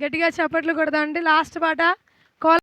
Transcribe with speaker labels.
Speaker 1: గట్టిగా చప్పట్లు కొడదామండి లాస్ట్ పాట